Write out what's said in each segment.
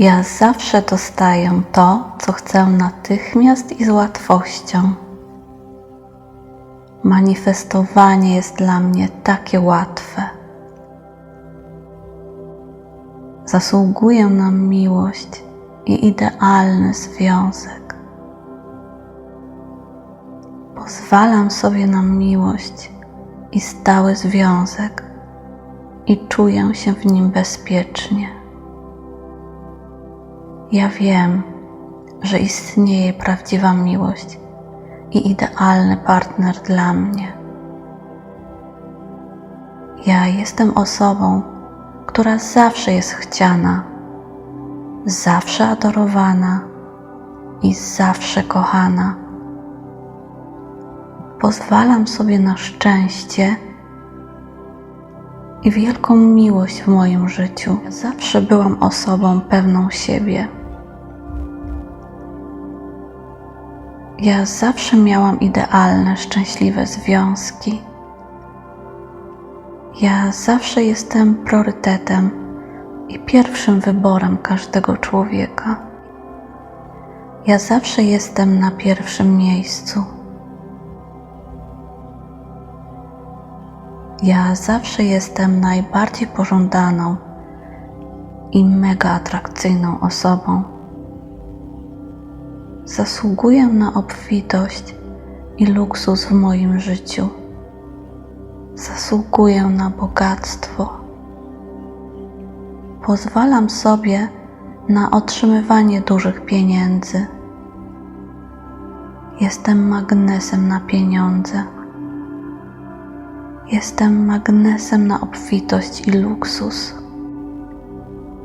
Ja zawsze dostaję to, co chcę natychmiast i z łatwością. Manifestowanie jest dla mnie takie łatwe. Zasługuję na miłość i idealny związek. Pozwalam sobie na miłość i stały związek i czuję się w nim bezpiecznie. Ja wiem, że istnieje prawdziwa miłość i idealny partner dla mnie. Ja jestem osobą, która zawsze jest chciana, zawsze adorowana i zawsze kochana. Pozwalam sobie na szczęście i wielką miłość w moim życiu. Zawsze byłam osobą pewną siebie. Ja zawsze miałam idealne, szczęśliwe związki. Ja zawsze jestem priorytetem i pierwszym wyborem każdego człowieka. Ja zawsze jestem na pierwszym miejscu. Ja zawsze jestem najbardziej pożądaną i mega atrakcyjną osobą. Zasługuję na obfitość i luksus w moim życiu. Zasługuję na bogactwo. Pozwalam sobie na otrzymywanie dużych pieniędzy. Jestem magnesem na pieniądze. Jestem magnesem na obfitość i luksus.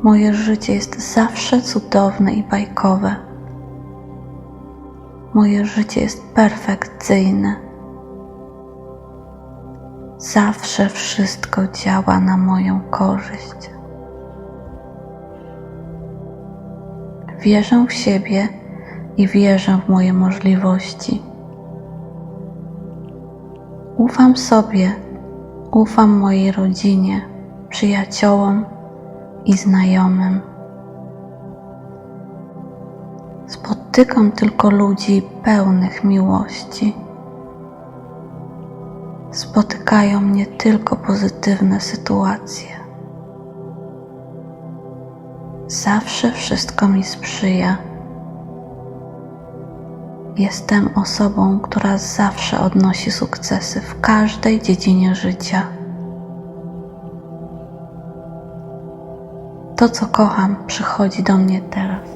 Moje życie jest zawsze cudowne i bajkowe. Moje życie jest perfekcyjne. Zawsze wszystko działa na moją korzyść. Wierzę w siebie i wierzę w moje możliwości. Ufam sobie, ufam mojej rodzinie, przyjaciołom i znajomym. Spotykam tylko ludzi pełnych miłości. Spotykają mnie tylko pozytywne sytuacje. Zawsze wszystko mi sprzyja. Jestem osobą, która zawsze odnosi sukcesy w każdej dziedzinie życia. To, co kocham, przychodzi do mnie teraz.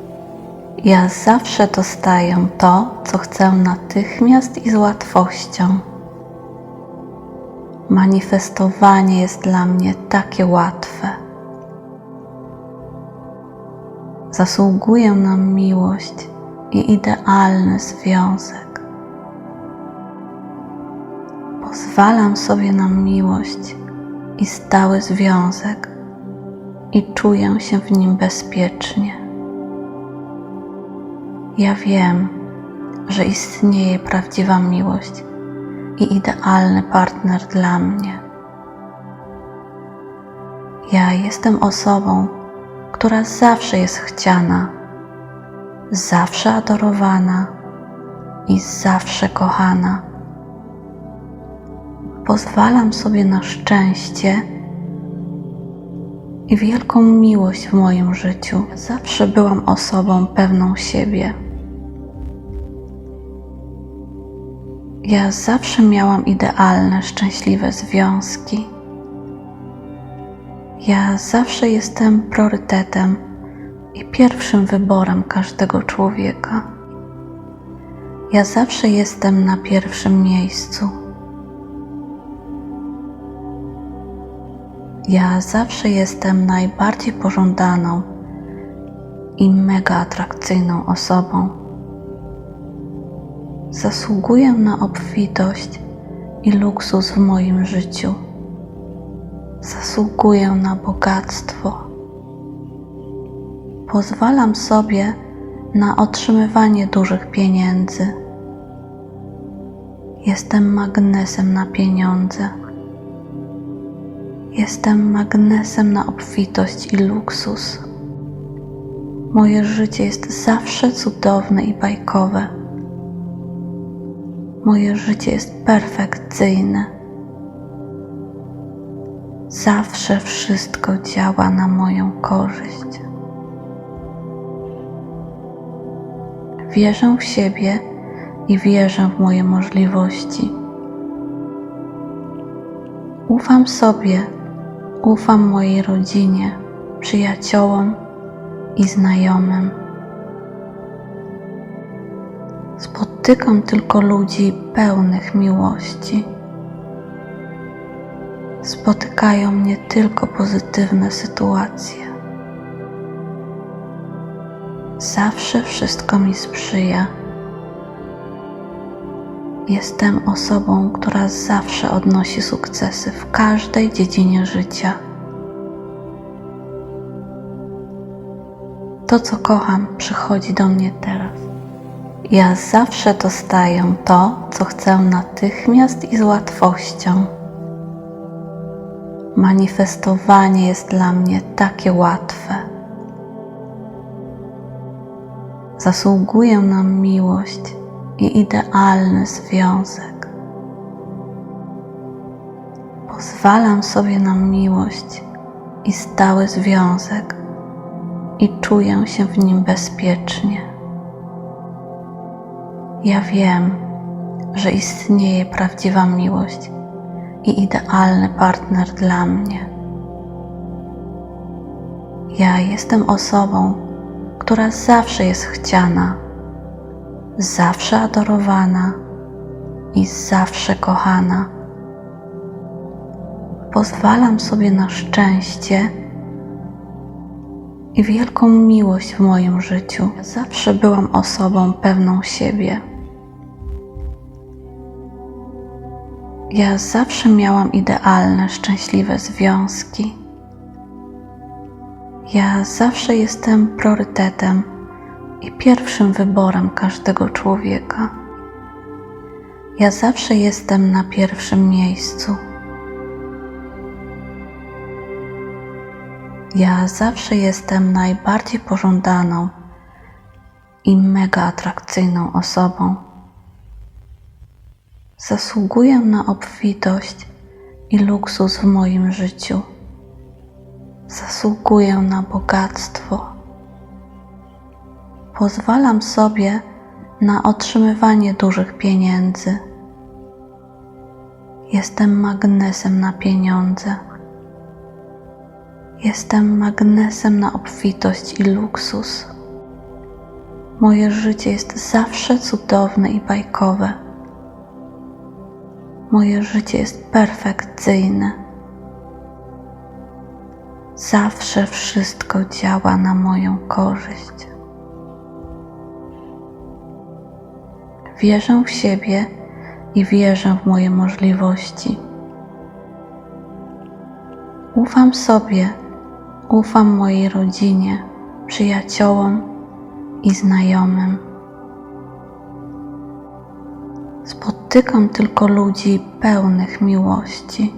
Ja zawsze dostaję to, co chcę natychmiast i z łatwością. Manifestowanie jest dla mnie takie łatwe. Zasługuję na miłość i idealny związek. Pozwalam sobie na miłość i stały związek i czuję się w nim bezpiecznie. Ja wiem, że istnieje prawdziwa miłość i idealny partner dla mnie. Ja jestem osobą, która zawsze jest chciana, zawsze adorowana i zawsze kochana. Pozwalam sobie na szczęście i wielką miłość w moim życiu. Zawsze byłam osobą pewną siebie. Ja zawsze miałam idealne, szczęśliwe związki. Ja zawsze jestem priorytetem i pierwszym wyborem każdego człowieka. Ja zawsze jestem na pierwszym miejscu. Ja zawsze jestem najbardziej pożądaną i mega atrakcyjną osobą. Zasługuję na obfitość i luksus w moim życiu. Zasługuję na bogactwo. Pozwalam sobie na otrzymywanie dużych pieniędzy. Jestem magnesem na pieniądze. Jestem magnesem na obfitość i luksus. Moje życie jest zawsze cudowne i bajkowe. Moje życie jest perfekcyjne. Zawsze wszystko działa na moją korzyść. Wierzę w siebie i wierzę w moje możliwości. Ufam sobie, ufam mojej rodzinie, przyjaciołom i znajomym. Spotykam tylko ludzi pełnych miłości. Spotykają mnie tylko pozytywne sytuacje. Zawsze wszystko mi sprzyja. Jestem osobą, która zawsze odnosi sukcesy w każdej dziedzinie życia. To, co kocham, przychodzi do mnie teraz. Ja zawsze dostaję to, co chcę natychmiast i z łatwością. Manifestowanie jest dla mnie takie łatwe. Zasługuję na miłość i idealny związek. Pozwalam sobie na miłość i stały związek i czuję się w nim bezpiecznie. Ja wiem, że istnieje prawdziwa miłość i idealny partner dla mnie. Ja jestem osobą, która zawsze jest chciana, zawsze adorowana i zawsze kochana. Pozwalam sobie na szczęście i wielką miłość w moim życiu. Zawsze byłam osobą pewną siebie. Ja zawsze miałam idealne, szczęśliwe związki. Ja zawsze jestem priorytetem i pierwszym wyborem każdego człowieka. Ja zawsze jestem na pierwszym miejscu. Ja zawsze jestem najbardziej pożądaną i mega atrakcyjną osobą. Zasługuję na obfitość i luksus w moim życiu. Zasługuję na bogactwo. Pozwalam sobie na otrzymywanie dużych pieniędzy. Jestem magnesem na pieniądze. Jestem magnesem na obfitość i luksus. Moje życie jest zawsze cudowne i bajkowe. Moje życie jest perfekcyjne. Zawsze wszystko działa na moją korzyść. Wierzę w siebie i wierzę w moje możliwości. Ufam sobie, ufam mojej rodzinie, przyjaciołom i znajomym. Spotykam tylko ludzi pełnych miłości.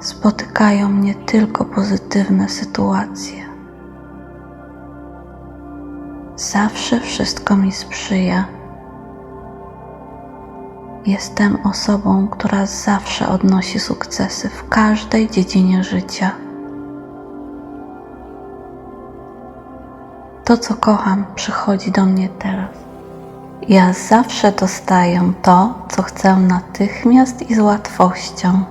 Spotykają mnie tylko pozytywne sytuacje. Zawsze wszystko mi sprzyja. Jestem osobą, która zawsze odnosi sukcesy w każdej dziedzinie życia. To, co kocham, przychodzi do mnie teraz. Ja zawsze dostaję to, co chcę natychmiast i z łatwością.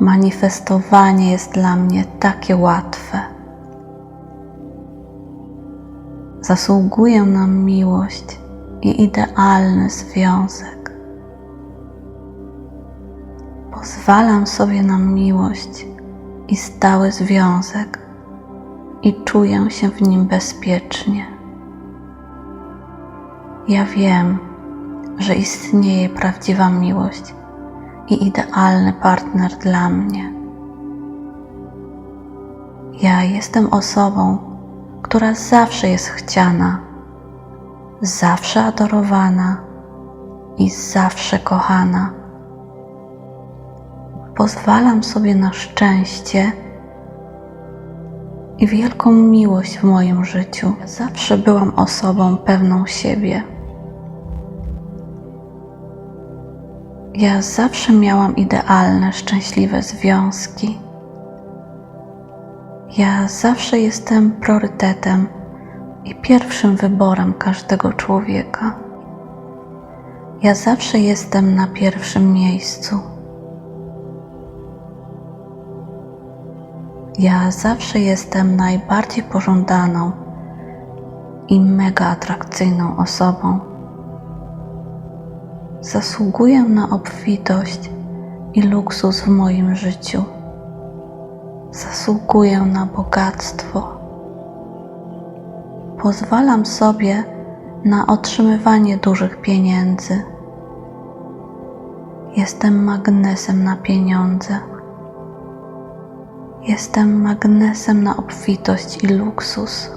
Manifestowanie jest dla mnie takie łatwe. Zasługuję na miłość i idealny związek. Pozwalam sobie na miłość i stały związek i czuję się w nim bezpiecznie. Ja wiem, że istnieje prawdziwa miłość i idealny partner dla mnie. Ja jestem osobą, która zawsze jest chciana, zawsze adorowana i zawsze kochana. Pozwalam sobie na szczęście i wielką miłość w moim życiu. Zawsze byłam osobą pewną siebie. Ja zawsze miałam idealne, szczęśliwe związki. Ja zawsze jestem priorytetem i pierwszym wyborem każdego człowieka. Ja zawsze jestem na pierwszym miejscu. Ja zawsze jestem najbardziej pożądaną i mega atrakcyjną osobą. Zasługuję na obfitość i luksus w moim życiu. Zasługuję na bogactwo. Pozwalam sobie na otrzymywanie dużych pieniędzy. Jestem magnesem na pieniądze. Jestem magnesem na obfitość i luksus.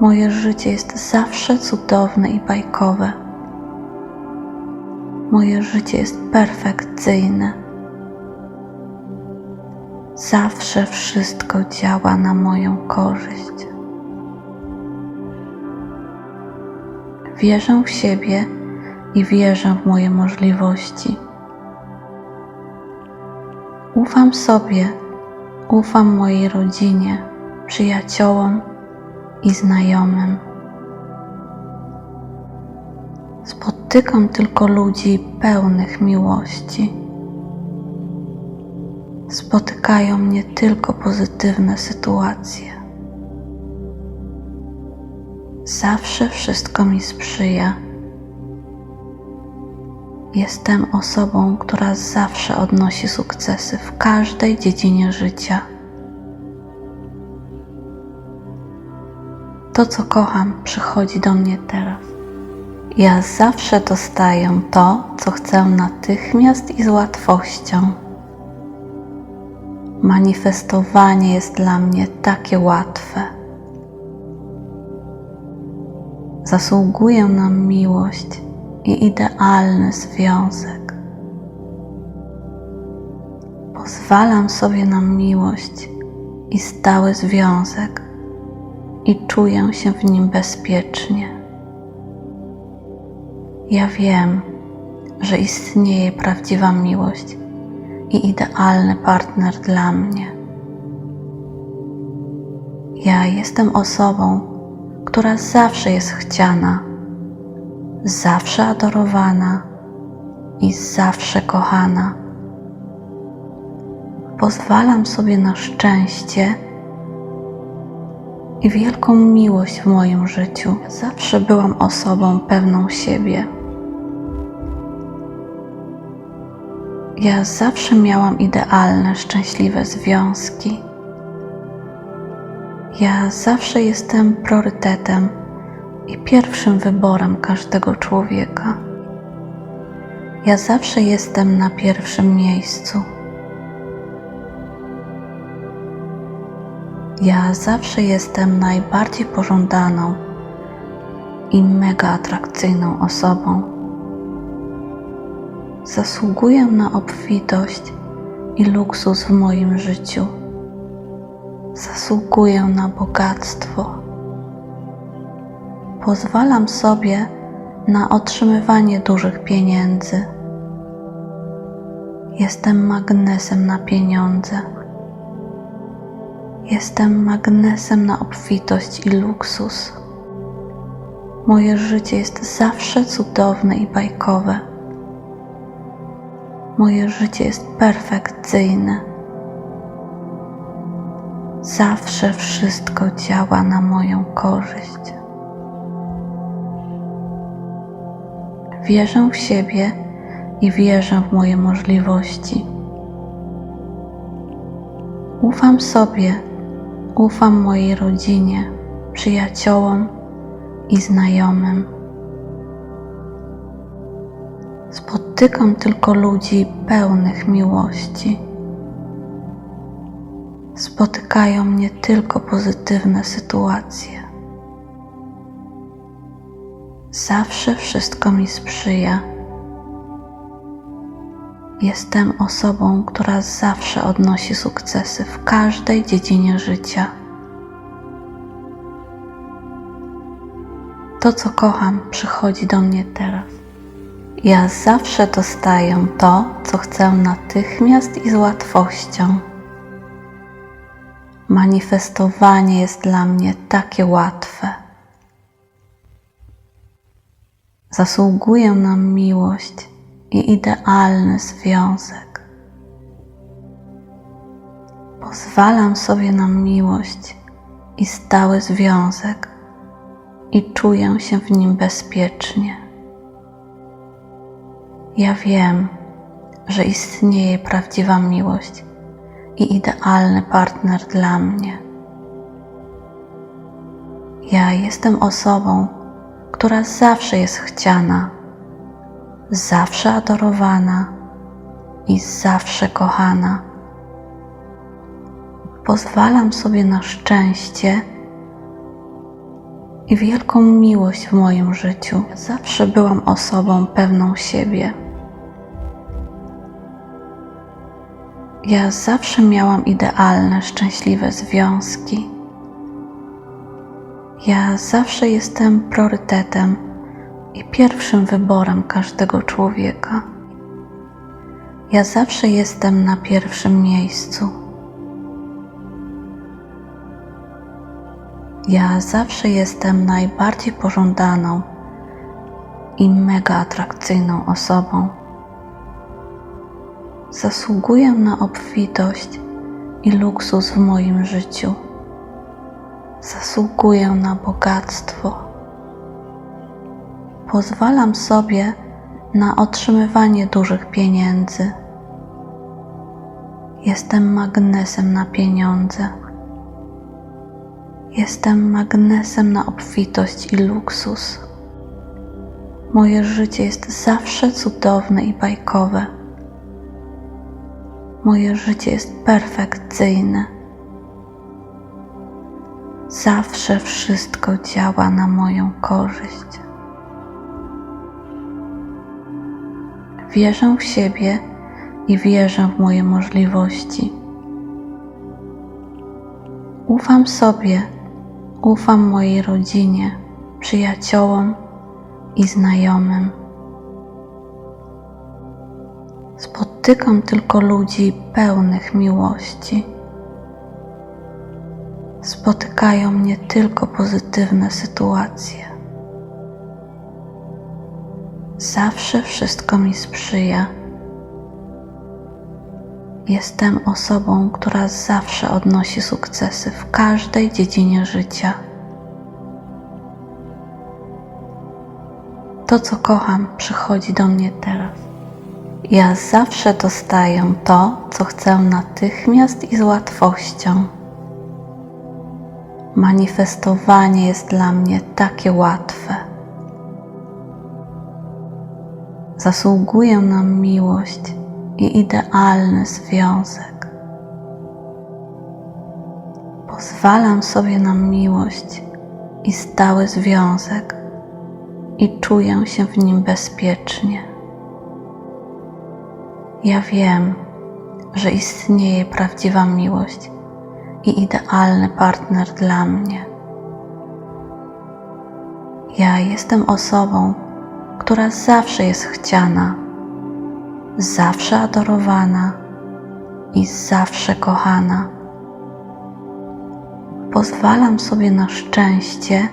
Moje życie jest zawsze cudowne i bajkowe. Moje życie jest perfekcyjne. Zawsze wszystko działa na moją korzyść. Wierzę w siebie i wierzę w moje możliwości. Ufam sobie, ufam mojej rodzinie, przyjaciołom i znajomym. Spotykam tylko ludzi pełnych miłości. Spotykają mnie tylko pozytywne sytuacje. Zawsze wszystko mi sprzyja. Jestem osobą, która zawsze odnosi sukcesy w każdej dziedzinie życia. To, co kocham, przychodzi do mnie teraz. Ja zawsze dostaję to, co chcę natychmiast i z łatwością. Manifestowanie jest dla mnie takie łatwe. Zasługuję na miłość i idealny związek. Pozwalam sobie na miłość i stały związek i czuję się w nim bezpiecznie. Ja wiem, że istnieje prawdziwa miłość i idealny partner dla mnie. Ja jestem osobą, która zawsze jest chciana, zawsze adorowana i zawsze kochana. Pozwalam sobie na szczęście i wielką miłość w moim życiu. Zawsze byłam osobą pewną siebie. Ja zawsze miałam idealne, szczęśliwe związki. Ja zawsze jestem priorytetem i pierwszym wyborem każdego człowieka. Ja zawsze jestem na pierwszym miejscu. Ja zawsze jestem najbardziej pożądaną i mega atrakcyjną osobą. Zasługuję na obfitość i luksus w moim życiu. Zasługuję na bogactwo. Pozwalam sobie na otrzymywanie dużych pieniędzy. Jestem magnesem na pieniądze. Jestem magnesem na obfitość i luksus. Moje życie jest zawsze cudowne i bajkowe. Moje życie jest perfekcyjne. Zawsze wszystko działa na moją korzyść. Wierzę w siebie i wierzę w moje możliwości. Ufam sobie, ufam mojej rodzinie, przyjaciołom i znajomym. Spotykam tylko ludzi pełnych miłości. Spotykają mnie tylko pozytywne sytuacje. Zawsze wszystko mi sprzyja. Jestem osobą, która zawsze odnosi sukcesy w każdej dziedzinie życia. To, co kocham, przychodzi do mnie teraz. Ja zawsze dostaję to, co chcę natychmiast i z łatwością. Manifestowanie jest dla mnie takie łatwe. Zasługuję na miłość i idealny związek. Pozwalam sobie na miłość i stały związek i czuję się w nim bezpiecznie. Ja wiem, że istnieje prawdziwa miłość i idealny partner dla mnie. Ja jestem osobą, która zawsze jest chciana, zawsze adorowana i zawsze kochana. Pozwalam sobie na szczęście i wielką miłość w moim życiu. Zawsze byłam osobą pewną siebie. Ja zawsze miałam idealne, szczęśliwe związki. Ja zawsze jestem priorytetem i pierwszym wyborem każdego człowieka. Ja zawsze jestem na pierwszym miejscu. Ja zawsze jestem najbardziej pożądaną i mega atrakcyjną osobą. Zasługuję na obfitość i luksus w moim życiu. Zasługuję na bogactwo. Pozwalam sobie na otrzymywanie dużych pieniędzy. Jestem magnesem na pieniądze. Jestem magnesem na obfitość i luksus. Moje życie jest zawsze cudowne i bajkowe. Moje życie jest perfekcyjne. Zawsze wszystko działa na moją korzyść. Wierzę w siebie i wierzę w moje możliwości. Ufam sobie, ufam mojej rodzinie, przyjaciołom i znajomym. Spotykam tylko ludzi pełnych miłości. Spotykają mnie tylko pozytywne sytuacje. Zawsze wszystko mi sprzyja. Jestem osobą, która zawsze odnosi sukcesy w każdej dziedzinie życia. To, co kocham, przychodzi do mnie teraz. Ja zawsze dostaję to, co chcę natychmiast i z łatwością. Manifestowanie jest dla mnie takie łatwe. Zasługuję na miłość i idealny związek. Pozwalam sobie na miłość i stały związek i czuję się w nim bezpiecznie. Ja wiem, że istnieje prawdziwa miłość i idealny partner dla mnie. Ja jestem osobą, która zawsze jest chciana, zawsze adorowana i zawsze kochana. Pozwalam sobie na szczęście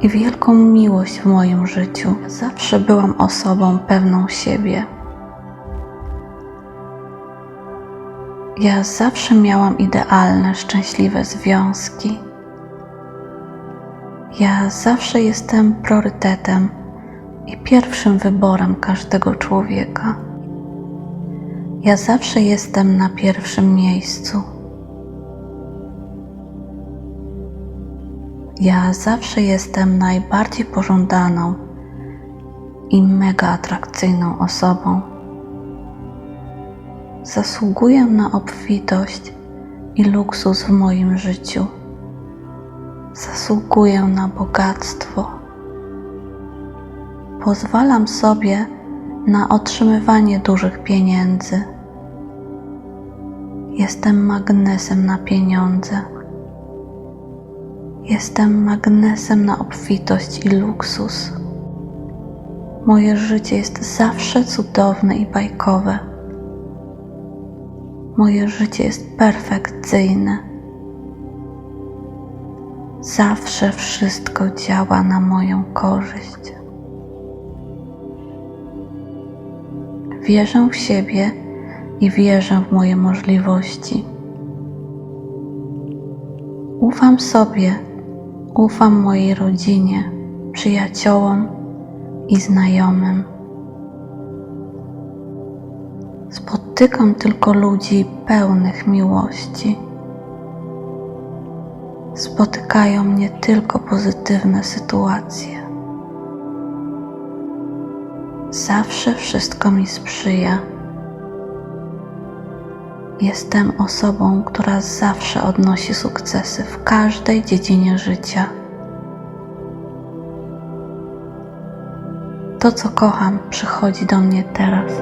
i wielką miłość w moim życiu. Zawsze byłam osobą pewną siebie. Ja zawsze miałam idealne, szczęśliwe związki. Ja zawsze jestem priorytetem i pierwszym wyborem każdego człowieka. Ja zawsze jestem na pierwszym miejscu. Ja zawsze jestem najbardziej pożądaną i mega atrakcyjną osobą. Zasługuję na obfitość i luksus w moim życiu. Zasługuję na bogactwo. Pozwalam sobie na otrzymywanie dużych pieniędzy. Jestem magnesem na pieniądze. Jestem magnesem na obfitość i luksus. Moje życie jest zawsze cudowne i bajkowe. Moje życie jest perfekcyjne. Zawsze wszystko działa na moją korzyść. Wierzę w siebie i wierzę w moje możliwości. Ufam sobie, ufam mojej rodzinie, przyjaciołom i znajomym. Spotykam tylko ludzi pełnych miłości. Spotykają mnie tylko pozytywne sytuacje. Zawsze wszystko mi sprzyja. Jestem osobą, która zawsze odnosi sukcesy w każdej dziedzinie życia. To, co kocham, przychodzi do mnie teraz.